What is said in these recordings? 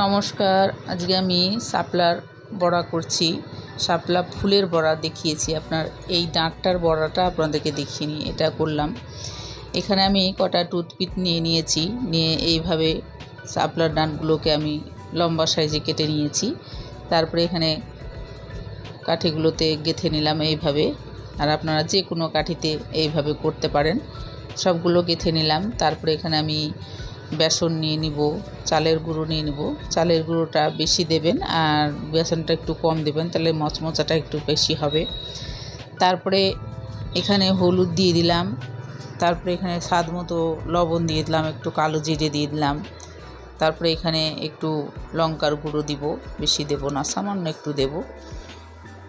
নমস্কার, আজকে আমি শাপলার বড়া করছি। শাপলা ফুলের বড়া দেখিয়েছি আপনার। এই ডাঁটটার বড়াটা আপনাদেরকে দেখিনি এটা করলাম। এখানে আমি কটা টুথপিক নিয়ে নিয়েছি, নিয়ে এইভাবে শাপলার ডাঁটগুলোকে আমি লম্বা সাইজে কেটে নিয়েছি। তারপরে এখানে কাঠিগুলোতে গেঁথে নিলাম এইভাবে। আর আপনারা যে কোনো কাঠিতে এইভাবে করতে পারেন। সবগুলো গেঁথে নিলাম। তারপরে এখানে আমি বেসন নিয়ে নিব, চালের গুঁড়ো নিয়ে নেব। চালের গুঁড়োটা বেশি দেবেন আর বেসনটা একটু কম দেবেন, তাহলে মচমচাটা একটু বেশি হবে। তারপরে এখানে হলুদ দিয়ে দিলাম, তারপরে এখানে স্বাদ মতো লবণ দিয়ে দিলাম, একটু কালো জিরে দিয়ে দিলাম। তারপরে এখানে একটু লঙ্কার গুঁড়ো দিব, বেশি দেব না, সামান্য একটু দেব।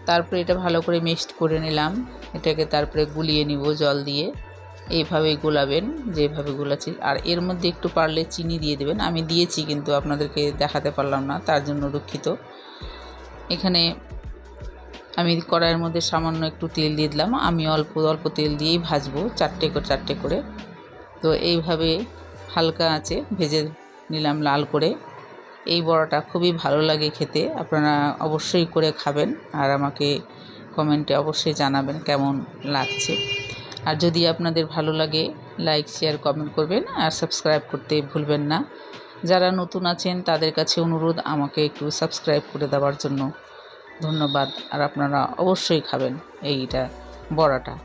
তারপরে এটা ভালো করে মিক্সড করে নিলাম, এটাকে তারপরে গুলিয়ে নিব জল দিয়ে। এইভাবে গোলাবেন, যেভাবে গোলাচ্ছি। আর এর মধ্যে একটু পারলে চিনি দিয়ে দেবেন। আমি দিয়েছি কিন্তু আপনাদেরকে দেখাতে পারলাম না, তার জন্য দুঃখিত। এখানে আমি কড়াইয়ের মধ্যে সামান্য একটু তেল দিয়ে দিলাম। আমি অল্প অল্প তেল দিয়েই ভাজবো, চারটে করে চারটে করে। তো এইভাবে হালকা আছে ভেজে নিলাম লাল করে। এই বড়াটা খুবই ভালো লাগে খেতে, আপনারা অবশ্যই করে খাবেন। আর আমাকে কমেন্টে অবশ্যই জানাবেন কেমন লাগছে। আর যদি আপনাদের ভালো লাগে লাইক শেয়ার কমেন্ট করবেন আর সাবস্ক্রাইব করতে ভুলবেন না। যারা নতুন আছেন, তাদের কাছে অনুরোধ আমাকে একটু সাবস্ক্রাইব করে দেওয়ার জন্য। ধন্যবাদ। আর আপনারা অবশ্যই খাবেন এইটা, বড়াটা।